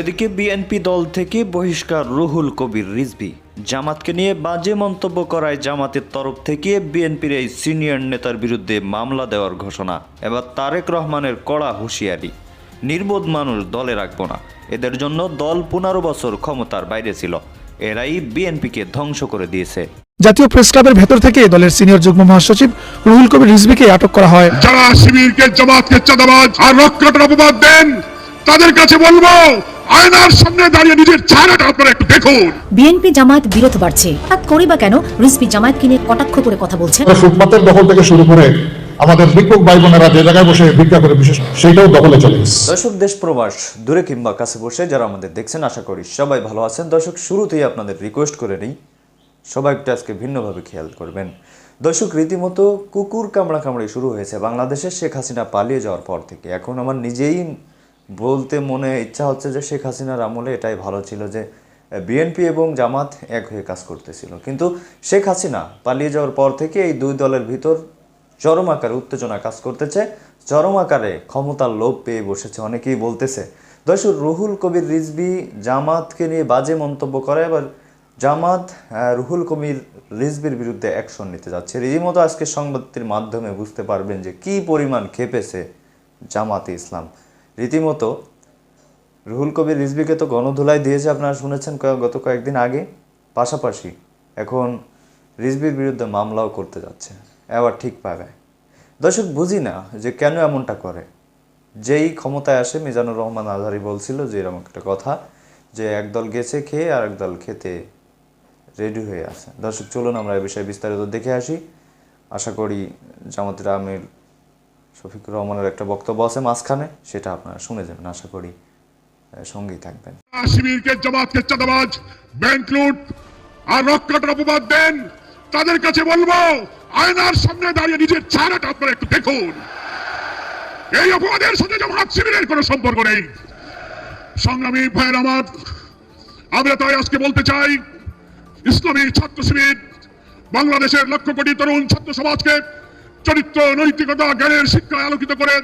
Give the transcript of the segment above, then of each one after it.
এদিকে বিএনপি দল থেকে বহিষ্কার রুহুল কবির রিজভি। জামাতকে নিয়ে বাজে মন্তব্য করায় জামাতের তরফ থেকে বিএনপির এই সিনিয়র নেতার বিরুদ্ধে মামলা দেওয়ার ঘোষণা। এবার তারেক রহমানের কড়া হুঁশিয়ারি। নির্বোধ মানুষ দলে রাখব না। এদের জন্য দল পনেরো বছর ক্ষমতার বাইরে ছিল। এরাই বিএনপিকে ধ্বংস করে দিয়েছে। জাতীয় প্রেস ক্লাবের ভেতর থেকে দলের সিনিয়র যুগ্ম মহাসচিব রুহুল কবির রিজভিকে আটক করা হয়। যারা শিবিরকে জামাতকে চাঁদাবাজ আর রক্ষাটার অপবাদ দেন তাদের কাছে বলব আয়নার সামনে দাঁড়িয়ে নিজের চেহারাটা আপনারা একটু দেখুন। বিএনপি জামায়াত বিরোধ বাড়ছে। হঠাৎ করে বা কেন? রিজভি জামায়াতকে নিয়ে কটাক্ষ করে কথা বলছেন? ফুটপাতের দখল থেকে শুরু করে আমাদের ভিক্ষুক ভাই বোনেরা যে জায়গায় বসে ভিক্ষা করে বিশেষ সেইটাও দখলে চলে গেছে দর্শক দেশ প্রবাস দূরে কিংবা কাছে বসে যারা আমাদের দেখছেন আশা করি সবাই ভালো আছেন। দর্শক শুরুতেই আপনাদের রিকোয়েস্ট করে নিই সবাই একটু আজকে ভিন্নভাবে খেয়াল করবেন। দর্শক রীতিমতো কুকুর কামড়া কামড়ি শুরু হয়েছে বাংলাদেশে। শেখ হাসিনা পালিয়ে যাওয়ার পর থেকে। এখন আমার নিজেই বলতে মনে ইচ্ছা হচ্ছে যে শেখ হাসিনার আমলে এটাই ভালো ছিল যে বিএনপি এবং জামাত এক হয়ে কাজ করতেছিল। কিন্তু শেখ হাসিনা পালিয়ে যাওয়ার পর থেকে এই দুই দলের ভিতর চরম আকারে উত্তেজনা কাজ করতেছে। চরম আকারে ক্ষমতার লোভ পেয়ে বসেছে, অনেকেই বলতেছে। দর্শক, রুহুল কবির রিজবি জামাতকে নিয়ে বাজে মন্তব্য করে এবার জামাত রুহুল কবির রিজবির বিরুদ্ধে অ্যাকশন নিতে যাচ্ছে। রীতিমতো আজকে সংবাদটির মাধ্যমে বুঝতে পারবেন যে কি পরিমাণ খেপেছে জামাতে ইসলাম। রীতিমতো রুহুল কবির রিজবিকে তো গণধুলাই দিয়েছে আপনারা শুনেছেন গত কয়েকদিন আগে। পাশাপাশি এখন রিজবির বিরুদ্ধে মামলাও করতে যাচ্ছে। এবার ঠিক পাবে দর্শক, বুঝি না যে কেন এমনটা করে? যেই ক্ষমতায় আসে মিজানুর রহমান আজহারি বলছিল যে এরকম একটা কথা, যে একদল গেছে খেয়ে আর একদল খেতে রেডি হয়ে আছে। দর্শক, চলুন আমরা এ বিষয়ে বিস্তারিত দেখে আসি। আশা করি জামাতের আমির শফিকুর রহমানের একটা বক্তব্য আছে মাঝখানে, সেটা আপনারা শুনে যাবেন, আশা করি সঙ্গেই থাকবেন। শিবিরকে জামাতকে চাঁদাবাজ, ব্যাংক লুট আর রক্ষাটার অপবাদ দেন, তাদের কাছে বলব, আয়নার সামনে দাঁড়িয়ে নিজের চেহারাটা আপনারা একটু দেখুন। এই অপবাদের সাথে জামাত শিবিরের কোনো সম্পর্ক নেই। সংগ্রামী ভাইয়ের আমার, আমরা তাই আজকে বলতে চাই, ইসলামী ছাত্র শিবির বাংলাদেশের লক্ষ কোটি তরুণ ছাত্র সমাজকে চরিত্র নৈতিকতা জ্ঞানের শিক্ষায় আলোকিত করে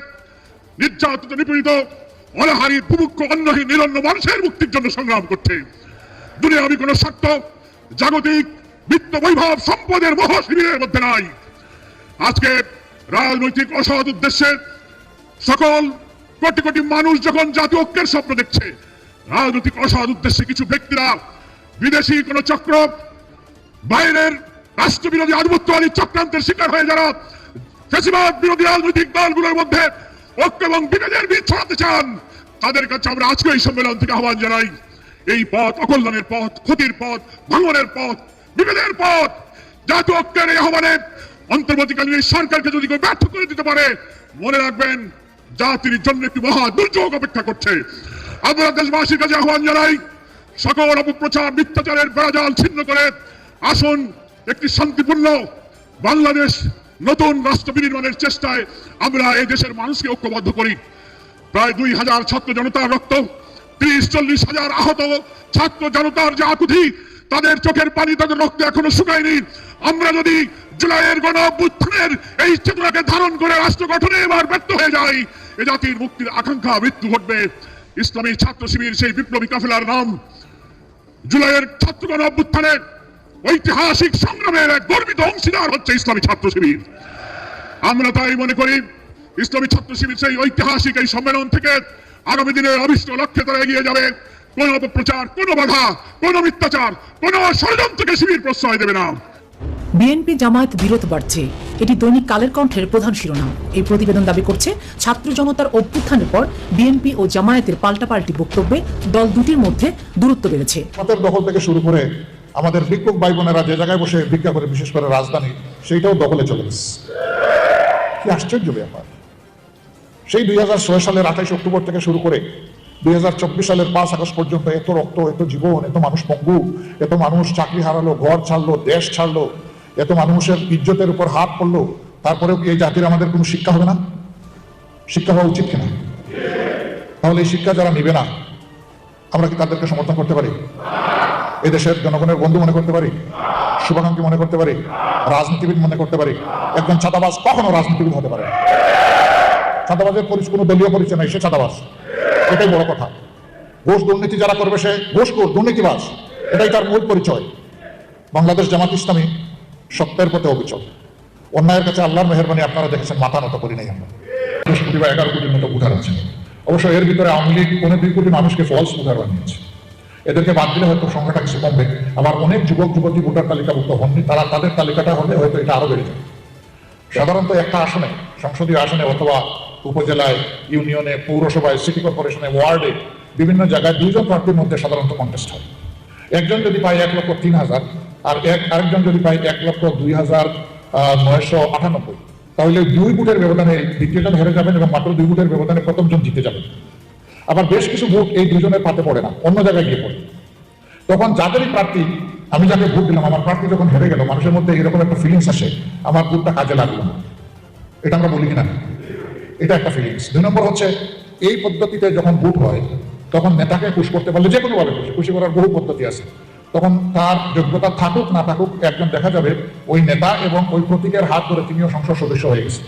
নির্যাতিত, নিপীড়িত, অনাহারি, বুভুক্ষ অন্নহীন নিরন্ন মানুষের মুক্তির জন্য সংগ্রাম করছে। দুনিয়া আমি কোন স্বার্থ, জাগতিক, বিত্ত বৈভব, সম্পদের মহাশিবিরের মধ্যে নাই। আজকে রাজনৈতিক অসৎ উদ্দেশ্যে সকল কোটি কোটি মানুষ যখন জাতীয় ঐক্যের স্বপ্ন দেখছে, রাজনৈতিক অসৎ উদ্দেশ্যে কিছু ব্যক্তিরা বিদেশি কোন চক্র, বাইরের রাষ্ট্রবিরোধী আধিপত্যবাদী চক্রান্তের শিকার হয়ে যারা ফেসিবাদ বিরোধী রাজনৈতিক দলগুলোর মধ্যে ঐক্য এবং বিভেদের বীজ ছড়াতে চান। তাদের কাছে আমরা আজকে এই সম্মেলন থেকে আহ্বান জানাই। এই পথ অকল্যাণের পথ, ক্ষতির পথ, ভাঙনের পথ, বিভেদের পথ। জাতীয় ঐক্যের এই আহ্বানে অন্তর্বর্তীকালীন এই সরকারকে যদি কেউ ব্যর্থ করে দিতে পারে, মনে রাখবেন, জাতির জন্য একটি মহা দুর্যোগ অপেক্ষা করছে। আমরা দেশবাসীর কাছে আহ্বান জানাই, সকল অপপ্রচার, মিথ্যাচারের বেড়াজাল ছিন্ন করে আসুন, একটি শান্তিপূর্ণ বাংলাদেশ নতুন রাষ্ট্র বিনির্মাণের চেষ্টায় আমরা এই দেশের মানুষকে ঐক্যবদ্ধ করি। প্রায় দুই হাজার ছাত্র জনতার রক্ত, ত্রিশ, চল্লিশ হাজার আহত ছাত্র জনতার যে আকুতি, তাদের চোখের পানি, তাদের রক্ত এখনও শুকায়নি। আমরা যদি জুলাইয়ের গণ অভ্যুত্থানের এই চেতনাকে ধারণ করে রাষ্ট্র গঠনে এবার ব্যর্থ হয়ে যাই, এ জাতির মুক্তির আকাঙ্ক্ষা, মৃত্যু ঘটবে। ইসলামী ছাত্র শিবির সেই বিপ্লবী কাফেলার নাম জুলাইয়ের ছাত্রগণ অভ্যুত্থানে ঐতিহাসিক সংগ্রামের এক গর্বিত অংশীদার হচ্ছে ইসলামী ছাত্র শিবির। আমরা তাই মনে করি ইসলামী ছাত্র শিবির সেই ঐতিহাসিক এই সম্মেলন থেকে আগামী দিনে অভিষ্ট লক্ষ্যে তারা এগিয়ে যাবে। কোন অপপ্রচার কোন বাধা কোন মিথ্যাচার কোন ষড়যন্ত্রকে শিবির প্রশ্রয় দেবে না। বিএনপি জামায়াত বিরোধ বাড়ছে। এটি দৈনিক কালের কণ্ঠের প্রধান শিরোনাম। এই প্রতিবেদন দাবি করছে ছাত্র জনতার অভ্যুত্থানের পর বিএনপি ও জামায়াতের পাল্টাপাল্টি বক্তব্যে দল দুটির মধ্যে দূরত্ব বেড়েছে। দখল থেকে শুরু করে আমাদের ভিক্ষুক ভাই বোনেরা যে জায়গায় বসে ভিক্ষা করে, বিশেষ করে রাজধানী, সেইটাও দখলে চলে গেছে। কি আশ্চর্য ব্যাপার। সেই দুই হাজার ছয় সালের আঠাইশ অক্টোবর থেকে শুরু করে দুই হাজার চব্বিশ সালের পাঁচ আগস্ট পর্যন্ত এত রক্ত, এত জীবন, এত মানুষ পঙ্গু, এত মানুষ চাকরি হারালো, ঘর ছাড়লো, দেশ ছাড়লো, এত মানুষের ইজ্জতের উপর হাত পড়ল, তারপরেও এই জাতির আমাদের কোনো শিক্ষা হবে না? শিক্ষা হওয়া উচিত কিনা? তাহলে এই শিক্ষা যারা নিবে না, আমরা কি তাদেরকে সমর্থন করতে পারি? এদেশের জনগণের বন্ধু মনে করতে পারি, শুভাকাঙ্ক্ষী মনে করতে পারি, রাজনীতিবিদ মনে করতে পারি, একজন ছাতাবাস কখনো রাজনীতিবিদ হতে পারে ছাতাবাসের পরিচয় কোনো দলীয় পরিচয় নাই, সে ছাতাবাস এটাই বড় কথা। ঘোষ দুর্নীতি যারা করবে, সে ঘোষখোর দুর্নীতিবাস এটাই তার মূল পরিচয়। বাংলাদেশ জামাত ইসলামী সত্যের পথে অবিচল। অন্যায়ের কাছে আল্লাহর মেহরবানি আপনারা দেখেছেন, মাথা নত করি নাই আমরা। দশ কোটি বা এগারো কোটির মতো ভোটার আছে অবশ্য এর ভিতরে আওয়ামী লীগ পনেরো দুই কোটি মানুষকে ফলস ভোটার বানিয়েছে। এদেরকে বাদ দিলে হয়তো সংখ্যাটা কিছু কমবে। আবার অনেক যুবক, যুবতী ভোটার তালিকাভুক্ত হননি, তারা তাদের তালিকাটা হলে হয়তো এটা আরও বেড়ে যাবে। সাধারণত একটা আসনে, সংসদীয় আসনে অথবা উপজেলায়, ইউনিয়নে, পৌরসভায়, সিটি কর্পোরেশনে, ওয়ার্ডে বিভিন্ন জায়গায় দুইজন প্রার্থীর মধ্যে সাধারণত কন্টেস্ট হয়। একজন যদি পায় এক লক্ষ তিন হাজার, আর এক, আরেকজন যদি পায় এক লক্ষ দুই হাজার নয়শো আটানব্বই, তাহলে দুই ভোটের ব্যবধানে দ্বিতীয়জন হেরে যাবেন এবং মাত্র দুই ভোটের ব্যবধানে প্রথমজন জিতে যাবেন। আবার বেশ কিছু ভোট এই দুজনের পাতে পড়ে না, অন্য জায়গায় গিয়ে পড়ে। তখন যাদেরই প্রার্থী, আমি যাকে ভোট দিলাম, আমার প্রার্থী যখন হেরে গেল, মানুষের মধ্যে এরকম একটা ফিলিংস আসে, আমার ভোটটা কাজে লাগল না। এটা আমরা বলি কিনা? এটা একটা ফিলিংস দুই নম্বর হচ্ছে, এই পদ্ধতিতে যখন ভোট হয়, তখন নেতাকে খুশ করতে পারলে যে কোনো ভাবে খুশি করার বহু পদ্ধতি আছে। তখন তার যোগ্যতা থাকুক, না থাকুক, একজন দেখা যাবে, ওই নেতা এবং ওই প্রতীকের হাত ধরে তিনিও সংসদ সদস্য হয়ে গেছে।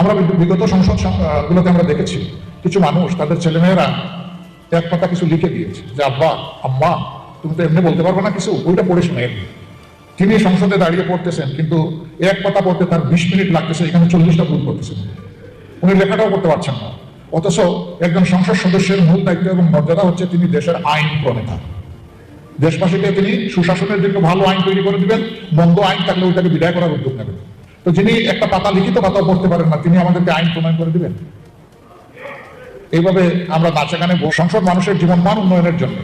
আমরা বিগত সংসদ গুলোতে আমরা দেখেছি কিছু মানুষ, তাদের ছেলেমেয়েরা এক পাতা কিছু লিখে দিয়েছে যে, আব্বা, আম্মা, তুমি তো এমনি বলতে পারবে না কিছু, ওইটা পড়ে শোনা এমনি। তিনি সংসদে দাঁড়িয়ে পড়তেছেন, কিন্তু এক পাতা পড়তে তার বিশ মিনিট লাগতেছে, এখানে চল্লিশটা ভুল করতেছেন। উনি লেখাটাও করতে পারছেন না। অথচ একজন সংসদ সদস্যের মূল দায়িত্ব এবং মর্যাদা হচ্ছে তিনি দেশের আইন প্রণেতা। দেশবাসীকে তিনি সুশাসনের জন্য ভালো আইন তৈরি করে দিবেন, মন্দ আইন থাকলে ওইটাকে বিদায় করার উদ্যোগ নেবেন। তো যিনি একটা পাতা লিখিত পাতা পড়তে পারেন না, তিনি আমাদেরকে আইন প্রণয়ন করে দিবেন? এইভাবে আমরা নাচেগানে সংসদ মানুষের জীবনমান উন্নয়নের জন্য,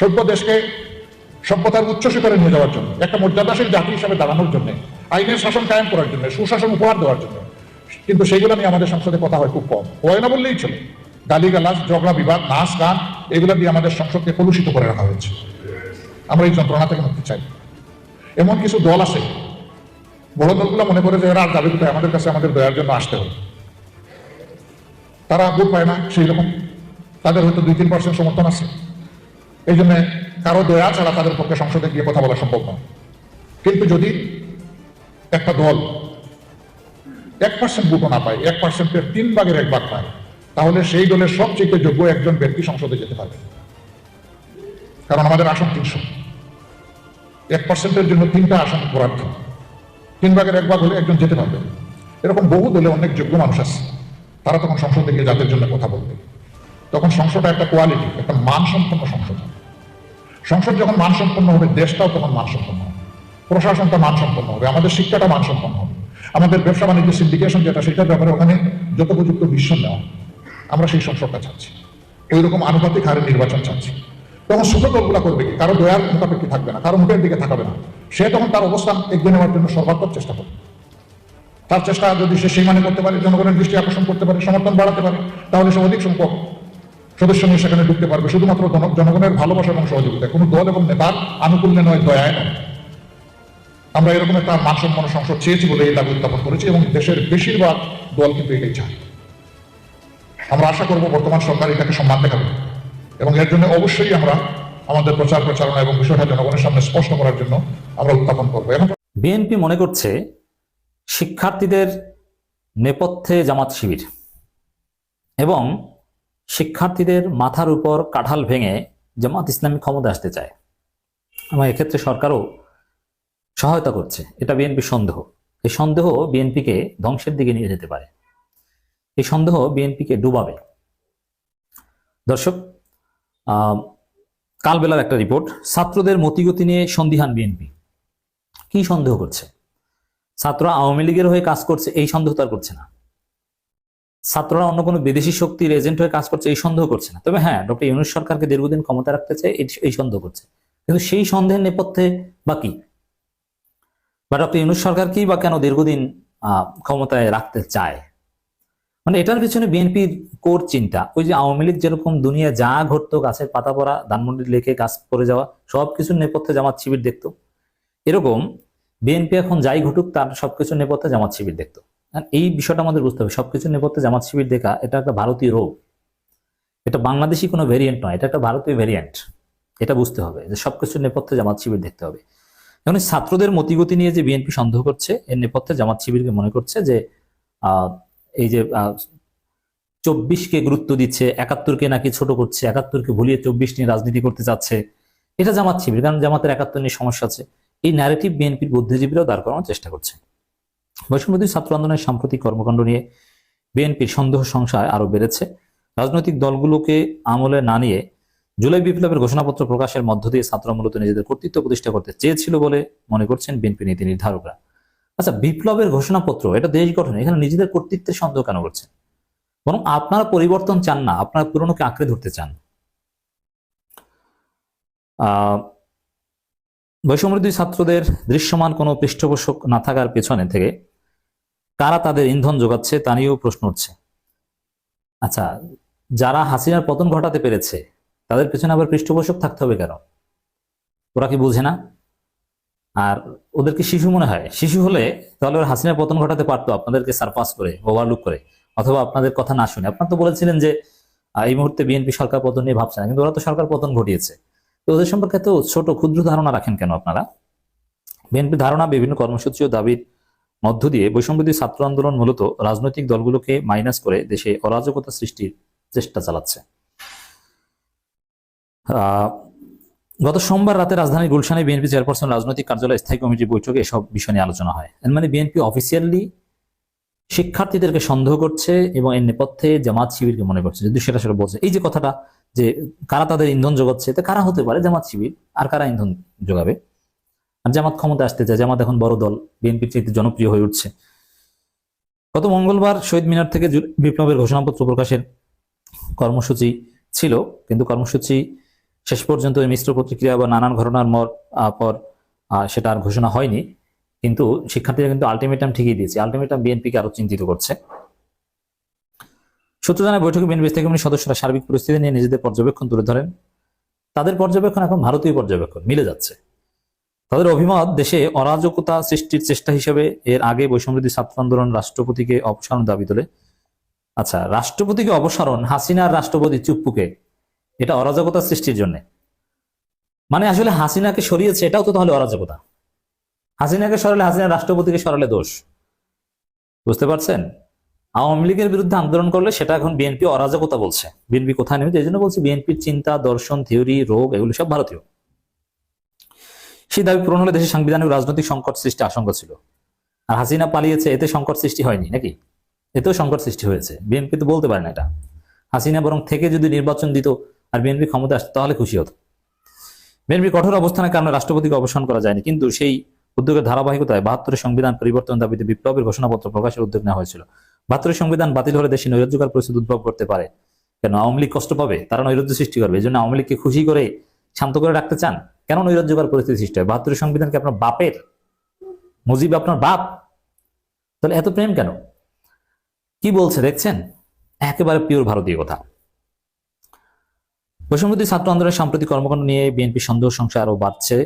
সভ্য দেশকে সভ্যতার উচ্চ শিখরে নিয়ে যাওয়ার জন্য, একটা মর্যাদাশীল জাতি হিসাবে দাঁড়ানোর জন্য, আইনের শাসন কায়েম করার জন্য, সুশাসন উপহার দেওয়ার জন্য। কিন্তু সেগুলো নিয়ে আমাদের সংসদে কথা হয় খুব কম। হয় না বললেই চলে গালিগালাজ, ঝগড়া, বিবাদ, নাচ, গান, এগুলো দিয়ে আমাদের সংসদকে কলুষিত করে রাখা হয়েছে। আমরা এই যন্ত্রণা থেকে মুক্তি চাই। এমন কিছু দল আছে, বড় দলগুলো মনে করে যে এরা আর কোথায়? আমাদের কাছে আমাদের দয়ার জন্য আসতে হবে। তারা ভোট পায় না সেই রকম। তাদের হয়তো দুই তিন পার্সেন্ট সমর্থন আছে। এই জন্য কারও দয়া ছাড়া তাদের পক্ষে সংসদে গিয়ে কথা বলা সম্ভব নয়। কিন্তু যদি একটা দল এক পার্সেন্ট ভোটও না পায়, এক পার্সেন্টের তিন ভাগের এক ভাগ পায়, তাহলে সেই দলের সবচেয়ে যোগ্য একজন ব্যক্তি সংসদে যেতে পারবে। কারণ আমাদের আসন তিনশো। এক পার্সেন্টের জন্য তিনটা আসন বরাদ্দ। তিন ভাগের এক ভাগ হলে একজন যেতে পারবে। এরকম বহু দলে অনেক যোগ্য মানুষ আছে। তারা তখন সংসদে গিয়ে যাদের জন্য কথা বলবে। তখন সংসদটা একটা কোয়ালিটি, একটা মানসম্পন্ন সংসদ। সংসদ যখন মানসম্পন্ন হবে, দেশটাও তখন মানসম্পন্ন হবে। প্রশাসনটা মানসম্পন্ন হবে, আমাদের শিক্ষাটা মানসম্পন্ন হবে। আমাদের ব্যবসা বাণিজ্য সিন্ডিকেশন যেটা, সেটার ব্যাপারে ওখানে যথোপযুক্ত মিশন নেওয়া। আমরা সেই সংসদটা চাচ্ছি। ওই রকম আনুপাতিক হারে নির্বাচন চাচ্ছি। তখন ছোট দলগুলা করবে কি? কারও দয়ার মোকাপেক্ষি থাকবে না, কারও মুখের দিকে থাকবে না। সে তখন তার অবস্থান এগিয়ে নেওয়ার জন্য সর্বাত্মক চেষ্টা করবে। তার চেষ্টা যদি সে সেই মানে করতে পারে, জনগণের দৃষ্টি আকর্ষণ করতে পারে, সমর্থন বাড়াতে পারে, তাহলে সে অধিক সংখ্যক সদস্য নিয়ে সেখানে ঢুকতে পারবে। শুধুমাত্র জনগণের ভালোবাসা এবং সহযোগিতা, কোনো দল এবং নেতার আনুকূল্যে নয়, দয়ায় নয়। আমরা এরকম একটা মানসম্পন্ন সংসদ চেয়েছি বলে এই দাবি উত্থাপন করেছি এবং দেশের বেশিরভাগ দল কিন্তু এটাই চায়। আমরা আশা করব বর্তমান সরকার এটাকে সম্মান দেখাবে এবং এর জন্য অবশ্যই আমরা আমাদের প্রচার প্রচারণা এবং বিষয়টা জনগণের সামনে স্পষ্ট করার জন্য আমরা উত্থাপন করব। এখন বিএনপি মনে করছে শিক্ষার্থীদের নেপথ্যে জামাত শিবির এবং শিক্ষার্থীদের মাথার উপর কাঁঠাল ভেঙে জামাত ইসলামী ক্ষমতা আসতে চায়। এবং এক্ষেত্রে সরকারও সহায়তা করছে। এটা বিএনপির সন্দেহ। এই সন্দেহ বিএনপিকে ধ্বংসের দিকে নিয়ে যেতে পারে। এই সন্দেহ বিএনপিকে ডুবাবে। দর্শক কালবেলার একটা রিপোর্ট। ছাত্রদের মতিগতি নিয়ে সন্দিহান বিএনপি। কি সন্দেহ করছে? ছাত্ররা আওয়ামী লীগের হয়ে কাজ করছে, এই সন্দেহ তার করছে না। ছাত্ররা অন্য কোনো বিদেশি শক্তির এজেন্ট হয়ে কাজ করছে, এই সন্দেহ করছে না। তবে হ্যাঁ ডক্টর ইউনুস সরকারকে দীর্ঘদিন ক্ষমতা রাখতে চায়, এই- সন্দেহ করছে। কিন্তু সেই সন্দেহের নেপথ্যে বা কি? বা ডক্টর ইউনুস সরকার কি বা কেন দীর্ঘদিন ক্ষমতায় রাখতে চায়? মানে এটার পিছনে বিএনপির কোর চিন্তা। ওই যে আওয়ামী লীগ যেরকম দুনিয়া যা ঘটতো, গাছের পাতা পড়া, ধানমন্ডির লেকে গাছ পড়ে যাওয়া, সবকিছুর নেপথ্যে জামাত শিবির দেখতো। এরকম বিএনপি এখন যাই ঘটুক, তার সবকিছু নেপথ্যে জামাত শিবির দেখতো। এই বিষয়টা আমাদের বুঝতে হবে সবকিছু নেপথ্যে জামাত শিবির দেখা, এটা একটা ভারতীয় রোগ। এটা বাংলাদেশি কোনো ভেরিয়েন্ট নয়, এটা একটা ভারতীয় ভেরিয়েন্ট এটা বুঝতে হবে যে সবকিছু নেপথ্যে জামাত শিবির দেখতে হবে। এখন ছাত্রদের মতিগতি নিয়ে যে বিএনপি সন্দেহ করছে, এর নেপথ্যে জামাত শিবিরকে মনে করছে যে এই যে চব্বিশকে গুরুত্ব দিচ্ছে, একাত্তরকে নাকি ছোট করছে, একাত্তরকে ভুলিয়ে চব্বিশ নিয়ে রাজনীতি করতে চাচ্ছে, এটা জামাত শিবির, কারণ জামাতের একাত্তর নিয়ে সমস্যা আছে। এই ন্যারেটিভ বিএনপির বুদ্ধিজীবীরাও দাঁড় করানোর চেষ্টা করছে। বৈষম্যদী ছাত্র আন্দোলনের সাম্প্রতিক কর্মকাণ্ড নিয়ে বিএনপির সন্দেহ সংশয় আরও বেড়েছে। রাজনৈতিক দলগুলোকে আমলে না নিয়ে জুলাই বিপ্লবের ঘোষণাপত্র প্রকাশের মধ্য দিয়ে ছাত্ররা মূলত নিজেদের কর্তৃত্ব প্রতিষ্ঠা করতে চেয়েছিল বলে মনে করছেন বিএনপি নীতি নির্ধারকরা। আচ্ছা বিপ্লবের ঘোষণাপত্র, এটা দেশ গঠন, এখানে নিজেদের কর্তৃত্বের সন্দেহ কেন করছেন? বরং আপনারা পরিবর্তন চান না, আপনারা পুরনোকে আঁকড়ে ধরতে চান। আহ বৈষম্যদী ছাত্রদের দৃশ্যমান কোনো পৃষ্ঠপোষক না থাকার পেছনে থেকে কারা তাদের ইন্ধন যোগাচ্ছে তা নিয়েও প্রশ্ন উঠছে। আচ্ছা যারা হাসিনার পতন ঘটাতে পেরেছে, তাদের পেছনে আবার পৃষ্ঠপোষক থাকতে হবে কেন? ওরা কি বুঝে না? আর ওদেরকে শিশু মনে হয়? শিশু হলে তাহলে ওরা হাসিনার পতন ঘটাতে পারতো আপনাদেরকে সারপাস করে ওভারলুক করে, অথবা আপনাদের কথা না শুনে। আপনার তো বলেছিলেন যে এই মুহূর্তে বিএনপি সরকার পতন নিয়ে ভাবছে না, কিন্তু ওরা তো সরকার পতন ঘটিয়েছে। তো ওদের সম্পর্কে তো ছোট ক্ষুদ্র ধারণা রাখেন কেন আপনারা? বিএনপির ধারণা, বিভিন্ন কর্মসূচি ও দাবির মধ্য দিয়ে বৈষম্যদী ছাত্র আন্দোলন মূলত রাজনৈতিক দলগুলোকে মাইনাস করে দেশে অরাজকতা সৃষ্টির চেষ্টা চালাচ্ছে। গত সোমবার রাতে রাজধানী গুলশানে বিএনপি চেয়ারপারসন রাজনৈতিক কার্যালয় স্থায়ী কমিটির বৈঠকে এসব বিষয় নিয়ে আলোচনা হয়। মানে বিএনপি অফিসিয়ালি শিক্ষার্থীদেরকে সন্দেহ করছে এবং এর নেপথ্যে জামাত শিবিরকে মনে করছে। যদি সেটা সেটা বলছে। এই যে কথাটা যে কারা তাদের ইন্ধন যোগাচ্ছে তো কারা হতে পারে? জামাত শিবির। আর কারা ইন্ধন যোগাবে আর জামাত ক্ষমতা আসতে চায়, জামাত এখন বড় দল, বিএনপির চাইতে জনপ্রিয় হয়ে উঠছে। গত মঙ্গলবার শহীদ মিনার থেকে বিপ্লবের ঘোষণাপত্র প্রকাশের কর্মসূচি ছিল, কিন্তু কর্মসূচি শেষ পর্যন্ত মিশ্র প্রতিক্রিয়া বা নানান ঘটনার মর পর সেটা আর ঘোষণা হয়নি। কিন্তু শিক্ষার্থীরা কিন্তু আলটিমেটাম ঠিকই দিয়েছে। আলটিমেটাম বিএনপিকে আরও চিন্তিত করছে। সূত্র জানায় বৈঠকে বিএনপি কমিটির সদস্যরা সার্বিক পরিস্থিতি নিয়ে নিজেদের পর্যবেক্ষণ তুলে ধরেন। তাদের পর্যবেক্ষণ এখন ভারতীয় পর্যবেক্ষণ, মিলে যাচ্ছে। তাদের অভিমত, দেশে অরাজকতা সৃষ্টির চেষ্টা হিসেবে এর আগে বৈষম্যদী ছাত্র আন্দোলন রাষ্ট্রপতিকে অপসারণ দাবি তোলে। আচ্ছা রাষ্ট্রপতিকে অপসারণ, হাসিনার রাষ্ট্রপতি চুপ্পুকে, এটা অরাজকতা সৃষ্টির জন্য। মানে আসলে হাসিনাকে সরিয়েছে, এটাও তো তাহলে অরাজকতা। হাসিনাকে সরালে হাসিনা রাষ্ট্রপতিকে সরালে দোষ। বুঝতে পারছেন? আওয়ামী লীগের বিরুদ্ধে আন্দোলন করলে সেটা এখন বিএনপি অরাজকতা বলছে। বিএনপি কোথায় নেমেছে এই জন্য বলছে বিএনপির চিন্তা, দর্শন, থিওরি, রোগ, এগুলো সব ভারতীয়। সেই দাবি পূরণ হলে দেশের সাংবিধানিক রাজনৈতিক সংকট সৃষ্টি আশঙ্কা ছিল। আর হাসিনা পালিয়েছে, এতে সংকট সৃষ্টি হয়নি নাকি? এতেও সংকট সৃষ্টি হয়েছে। বিএনপি তো বলতে পারে না এটা। হাসিনা বরং থেকে যদি নির্বাচন দিত আর বিএনপি ক্ষমতা আসতো, তাহলে খুশি হতো। বিএনপি কঠোর অবস্থানের কারণে রাষ্ট্রপতিকে অবসান করা যায়নি, কিন্তু সেই উদ্যোগের ধারাবাহিকতায় বাহাত্তরের সংবিধান পরিবর্তন দাবিতে বিপ্লবের ঘোষণাপত্র প্রকাশের উদ্যোগ নেওয়া হয়েছিল। বাহাত্তরের সংবিধান বাতিল হলে দেশে নৈরাজ্যকার পরিস্থিতি উদ্ভব করতে পারে। কেন আওয়ামী লীগ কষ্ট পাবে? তারা নৈরাজ্য সৃষ্টি করবে। এই জন্য আওয়ামী লীগকে খুশি করে শান্ত করে রাখতে চান। কেন নৈরাজ্যকার পরিস্থিতি সৃষ্টি হয়? বাহাত্তরের সংবিধান কি আপনার বাপের? মুজিব আপনার বাপ? তাহলে এত প্রেম কেন? কি বলছে, দেখছেন? একেবারে পিওর ভারতীয় কথা। বৈষম্যদী ছাত্র আন্দোলনের সাম্প্রতিক কর্মকাণ্ড নিয়ে বিএনপি সন্দেহ, সংশয় আরও বাড়ছে।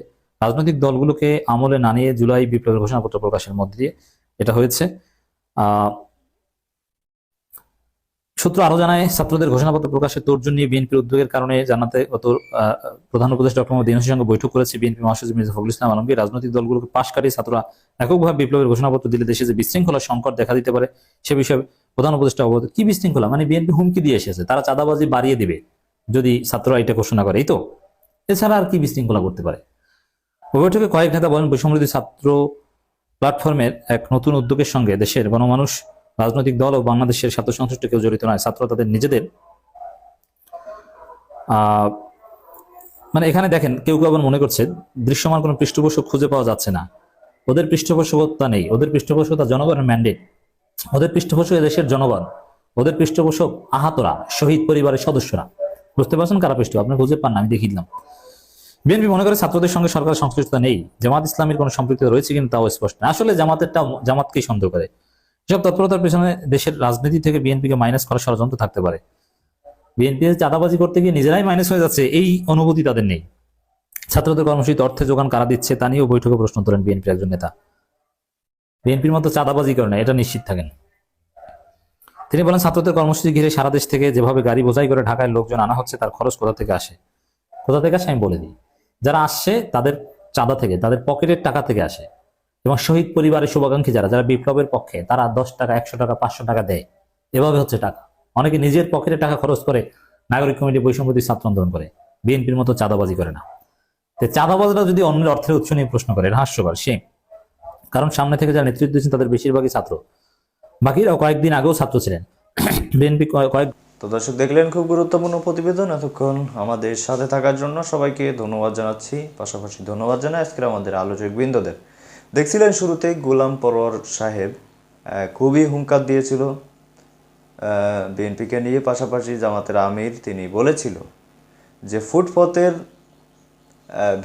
রাজনৈতিক দলগুলোকে আমলে না নিয়ে জুলাই বিপ্লবের ঘোষণাপত্র প্রকাশের মধ্যে দিয়ে এটা হয়েছে। সূত্র আরও জানায়, ছাত্রদের ঘোষণাপত্র প্রকাশের তোর্জন নিয়ে বিএনপির উদ্যোগের কারণে জানাতে গত প্রধান উপদেষ্টা ডক্টর মোহাম্মদ ইউনূসের সঙ্গে বৈঠক করেছে বিএনপি মহাসচিব মির্জা ফখরুল ইসলাম আলমগীর। রাজনৈতিক দলগুলোকে পাশ কাটিয়ে ছাত্ররা এককভাবে বিপ্লবের ঘোষণাপত্র দিলে দেশে যে বিশৃঙ্খলা সংকট দেখা দিতে পারে, সে বিষয়ে প্রধান উপদেষ্টা অবগত। কি বিশৃঙ্খলা? মানে বিএনপি হুমকি দিয়ে এসেছে, তারা চাঁদাবাজি বাড়িয়ে দেবে যদি ছাত্ররা এটা ঘোষণা করে, এই তো? এছাড়া আর কি বিশৃঙ্খলা করতে পারে? বৈঠকে কয়েক নেতা বলেন বৈষম্যদী ছাত্র প্ল্যাটফর্মের এক নতুন উদ্যোগের সঙ্গে দেশের গণমানুষ রাজনৈতিক দল ও বাংলাদেশের স্বার্থ সংশ্লিষ্ট কেউ জড়িত নয়, ছাত্ররা তাদের নিজেদের মানে এখানে দেখেন, কেউ কেউ আবার মনে করছে, দৃশ্যমান কোনো পৃষ্ঠপোষক খুঁজে পাওয়া যাচ্ছে না। ওদের পৃষ্ঠপোষকতা নেই, ওদের পৃষ্ঠপোষকতা জনগণের ম্যান্ডেট ওদের পৃষ্ঠপোষক দেশের জনগণ, ওদের পৃষ্ঠপোষক আহাতরা, শহীদ পরিবারের সদস্যরা। বুঝতে পারছেন কারা পৃষ্ঠ আপনি খুঁজে পান না, আমি দেখিয়ে দিলাম। বিএনপি মনে করে ছাত্রদের সঙ্গে সরকারের সংশ্লিষ্টতা নেই। জামাত ইসলামের কোনো সম্পৃক্ততা রয়েছে কিন্তু তাও স্পষ্ট আসলে জামাতেরটা জামাতকেই সন্দেহ করে। এসব তৎপরতার পেছনে দেশের রাজনীতি থেকে বিএনপিকে মাইনাস করার ষড়যন্ত্র থাকতে পারে। বিএনপি চাঁদাবাজি করতে গিয়ে নিজেরাই মাইনাস হয়ে যাচ্ছে, এই অনুভূতি তাদের নেই। ছাত্রদের কর্মসূচিতে অর্থে যোগান কারা দিচ্ছে, তা নিয়েও বৈঠকে প্রশ্ন তোলেন বিএনপির একজন নেতা। বিএনপির মতো চাঁদাবাজি করে না, এটা নিশ্চিত থাকেন। তিনি বলেন, ছাত্রদের কর্মসূচি ঘিরে সারা দেশ থেকে যেভাবে গাড়ি বোঝাই করে ঢাকায় লোকজন আনা হচ্ছে, তার খরচ কোথা থেকে আসে? কোথা থেকে আসে আমি বলে দিই। যারা আসছে, তাদের চাঁদা থেকে, তাদের পকেটের টাকা থেকে আসে। এবং শহীদ পরিবারের শুভাকাঙ্ক্ষী যারা যারা বিপ্লবের পক্ষে, তারা দশ টাকা, একশো টাকা, পাঁচশো টাকা দেয়। এভাবে হচ্ছে টাকা। অনেকে নিজের পকেটে টাকা খরচ করে নাগরিক কমিটি বৈষম্যদী ছাত্র আন্দোলন করে। বিএনপির মতো চাঁদাবাজি করে না। তো চাঁদাবাজরা যদি অন্যের অর্থের উৎস নিয়ে প্রশ্ন করে হাস্যকর সে কারণ সামনে থেকে যারা নেতৃত্ব দিচ্ছেন তাদের বেশিরভাগই ছাত্র। বাকিরাও কয়েকদিন আগেও ছাত্র ছিলেন। বিএনপি কয়েক তো দর্শক, দেখলেন খুব গুরুত্বপূর্ণ প্রতিবেদন। এতক্ষণ আমাদের সাথে থাকার জন্য সবাইকে ধন্যবাদ জানাচ্ছি। পাশাপাশি ধন্যবাদ জানাই আজকের আমাদের আলোচক বৃন্দদের দেখছিলেন শুরুতেই গোলাম পরোয়ার সাহেব খুবই হুঙ্কার দিয়েছিল। বিএনপিকে নিয়ে পাশাপাশি জামাতের আমির তিনি বলেছিল যে ফুটপথের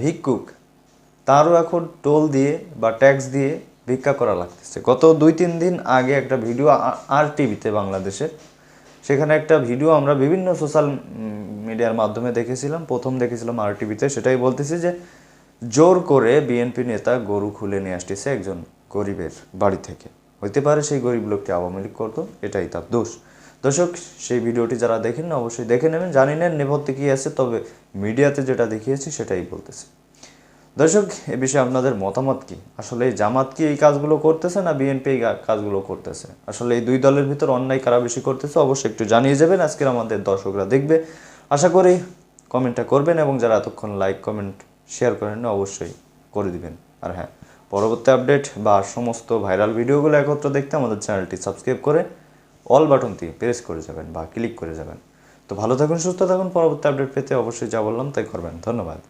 ভিক্ষুক তারও এখন টোল দিয়ে বা ট্যাক্স দিয়ে ভিক্ষা করা লাগতেছে। গত দুই তিন দিন আগে একটা ভিডিও আর টিভিতে বাংলাদেশের, সেখানে একটা ভিডিও আমরা বিভিন্ন সোশ্যাল মিডিয়ার মাধ্যমে দেখেছিলাম। প্রথম দেখেছিলাম আর টিভিতে। সেটাই বলতেছি যে জোর করে বিএনপি নেতা গরু খুলে নিয়ে আসতেছে একজন গরিবের বাড়ি থেকে। হইতে পারে সেই গরিব লোকটি আওয়ামী লীগ করতো, এটাই তার দোষ। দর্শক, সেই ভিডিওটি যারা দেখেন না, অবশ্যই দেখে নেবেন, জানি না নেপথ্যে কী আছে, তবে মিডিয়াতে যেটা দেখিয়েছি সেটাই বলতেছে। দর্শক, এ বিষয়ে আপনাদের মতামত কি? আসলে এই জামাত কি এই কাজগুলো করতেছে না বিএনপি এই কাজগুলো করতেছে? আসলে এই দুই দলের ভিতর অন্যায় কারা বেশি করতেছে, অবশ্যই একটু জানিয়ে যাবেন, আজকের আমাদের দর্শকরা দেখবে। আশা করি কমেন্টটা করবেন এবং যারা এতক্ষণ লাইক, কমেন্ট শেয়ার করেন না, অবশ্যই করে দিবেন। আর হ্যাঁ পরবর্তী আপডেট বা সমস্ত ভাইরাল ভিডিওগুলো একত্র দেখতে আমাদের চ্যানেলটি সাবস্ক্রাইব করে অল বাটনটি প্রেস করে যাবেন বা ক্লিক করে যাবেন। তো ভালো থাকুন, সুস্থ থাকুন, পরবর্তী আপডেট পেতে অবশ্যই যা বললাম তাই করবেন। ধন্যবাদ।